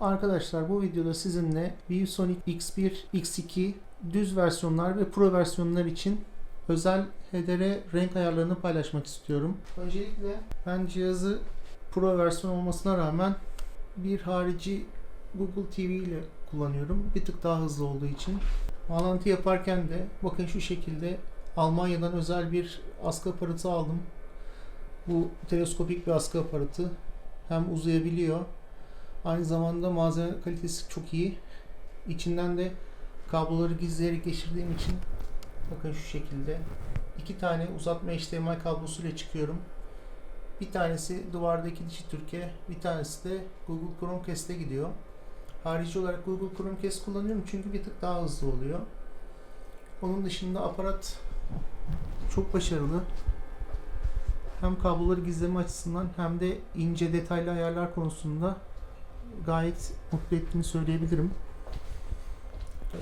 Arkadaşlar bu videoda sizinle ViewSonic X1, X2 düz versiyonlar ve pro versiyonlar için özel HDR renk ayarlarını paylaşmak istiyorum. Öncelikle ben cihazı pro versiyon olmasına rağmen bir harici Google TV ile kullanıyorum. Bir tık daha hızlı olduğu için. Bağlantı yaparken de bakın şu şekilde Almanya'dan özel bir askı aparatı aldım. Bu teleskopik bir askı aparatı. Hem uzayabiliyor Aynı zamanda malzeme kalitesi çok iyi. İçinden de kabloları gizleyerek geçirdiğim için bakın şu şekilde iki tane uzatma HDMI kablosuyla çıkıyorum. Bir tanesi duvardaki dişi Türkiye, bir tanesi de Google Chromecast'e gidiyor. Harici olarak Google Chromecast kullanıyorum çünkü bir tık daha hızlı oluyor. Onun dışında aparat çok başarılı. Hem kabloları gizleme açısından hem de ince detaylı ayarlar konusunda gayet mutlu ettiğini söyleyebilirim.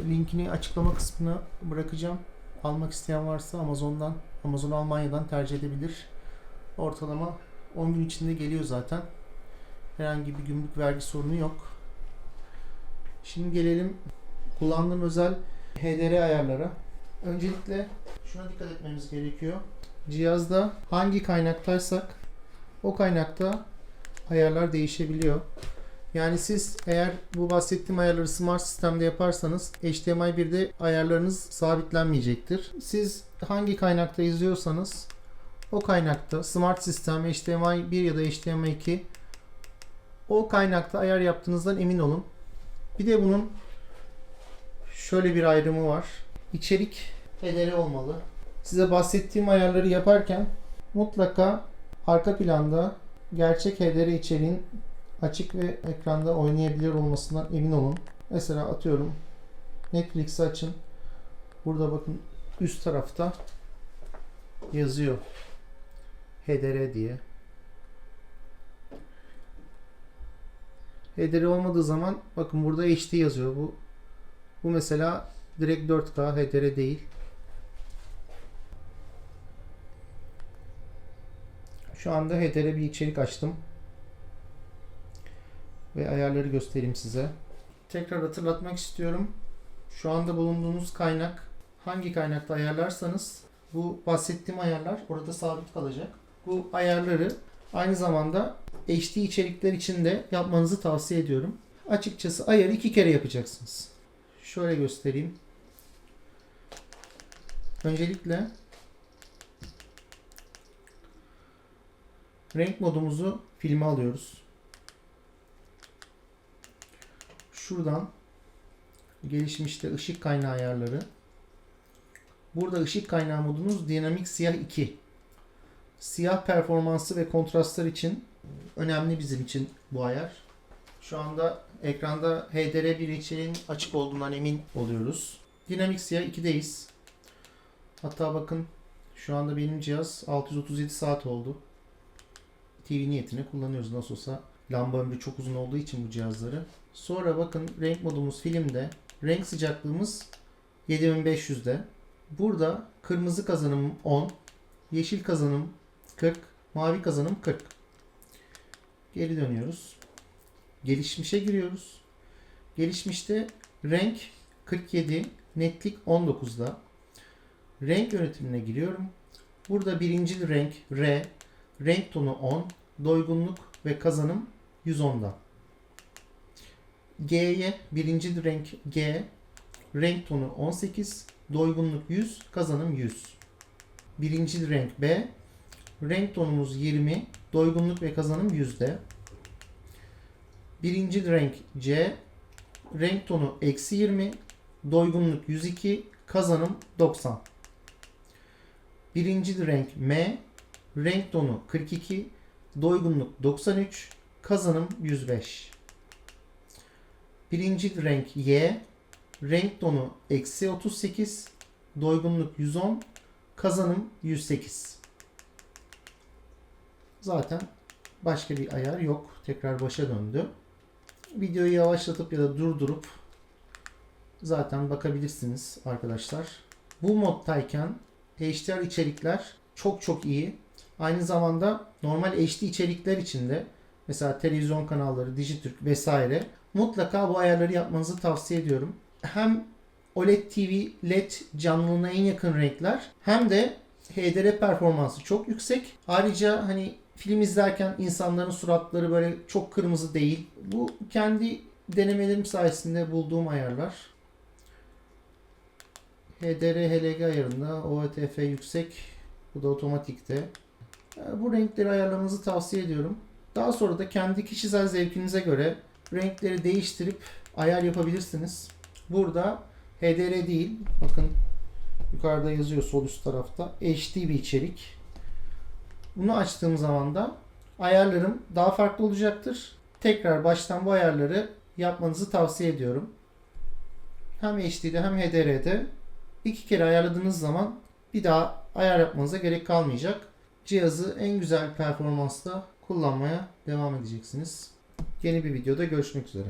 Linkini açıklama kısmına bırakacağım. Almak isteyen varsa Amazon'dan, Amazon Almanya'dan tercih edebilir. Ortalama 10 gün içinde geliyor zaten. Herhangi bir gümrük vergi sorunu yok. Şimdi gelelim kullandığım özel HDR ayarlara. Öncelikle şuna dikkat etmemiz gerekiyor. Cihazda hangi kaynaktaysak o kaynakta ayarlar değişebiliyor. Yani siz eğer bu bahsettiğim ayarları smart sistemde yaparsanız HDMI 1'de ayarlarınız sabitlenmeyecektir. Siz hangi kaynakta izliyorsanız o kaynakta smart sistem HDMI 1 ya da HDMI 2 o kaynakta ayar yaptığınızdan emin olun. Bir de bunun şöyle bir ayrımı var. İçerik HDR olmalı. Size bahsettiğim ayarları yaparken mutlaka arka planda gerçek HDR içeriğin açık ve ekranda oynayabilir olmasından emin olun. Mesela atıyorum Netflix'i açın. Burada bakın üst tarafta yazıyor. HDR diye. HDR olmadığı zaman bakın burada HD yazıyor. Bu bu mesela direkt 4K HDR değil. Şu anda HDR bir içerik açtım ve ayarları göstereyim size. Tekrar hatırlatmak istiyorum. Şu anda bulunduğunuz kaynak hangi kaynakta ayarlarsanız bu bahsettiğim ayarlar orada sabit kalacak. Bu ayarları aynı zamanda HD içerikler için de yapmanızı tavsiye ediyorum. Açıkçası ayarı iki kere yapacaksınız. Şöyle göstereyim. Öncelikle renk modumuzu filme alıyoruz. Şuradan gelişmişte ışık kaynağı ayarları. Burada ışık kaynağı modunuz dinamik siyah 2. Siyah performansı ve kontrastlar için önemli bizim için bu ayar. Şu anda ekranda HDR bir içeriğin açık olduğundan emin oluyoruz. Dinamik siyah 2'deyiz. Hatta bakın şu anda benim cihaz 637 saat oldu. TV niyetine kullanıyoruz nasıl olsa. Lamba ömrü çok uzun olduğu için bu cihazları. Sonra bakın renk modumuz filmde. Renk sıcaklığımız 7500'de. Burada kırmızı kazanım 10, yeşil kazanım 40, mavi kazanım 40. Geri dönüyoruz. Gelişmişe giriyoruz. Gelişmişte renk 47, netlik 19'da. Renk yönetimine giriyorum. Burada birinci renk R, renk tonu 10, doygunluk ve kazanım 110'da. G'ye birinci renk G, renk tonu 18, doygunluk 100, kazanım 100. Birinci renk B, renk tonumuz 20, doygunluk ve kazanım yüzde. Birinci renk C, renk tonu eksi 20, doygunluk 102, kazanım 90. Birinci renk M, renk tonu 42, doygunluk 93, kazanım 105. Birinci renk Y. Renk tonu eksi 38. Doygunluk 110. Kazanım 108. Zaten başka bir ayar yok. Tekrar başa döndü. Videoyu yavaşlatıp ya da durdurup zaten bakabilirsiniz arkadaşlar. Bu moddayken HDR içerikler çok çok iyi. Aynı zamanda normal HD içerikler içinde mesela televizyon kanalları, Dijitürk vesaire mutlaka bu ayarları yapmanızı tavsiye ediyorum. Hem OLED TV LED canlılığına en yakın renkler hem de HDR performansı çok yüksek. Ayrıca hani film izlerken insanların suratları böyle çok kırmızı değil. Bu kendi denemelerim sayesinde bulduğum ayarlar. HDR HLG ayarında OTF yüksek. Bu da otomatikte. Bu renkleri ayarlamanızı tavsiye ediyorum. Daha sonra da kendi kişisel zevkinize göre renkleri değiştirip ayar yapabilirsiniz. Burada HDR değil. Bakın yukarıda yazıyor sol üst tarafta. HD bir içerik. Bunu açtığım zaman da ayarlarım daha farklı olacaktır. Tekrar baştan bu ayarları yapmanızı tavsiye ediyorum. Hem HD'de hem HDR'de iki kere ayarladığınız zaman bir daha ayar yapmanıza gerek kalmayacak. Cihazı en güzel performansla kullanmaya devam edeceksiniz. Yeni bir videoda görüşmek üzere.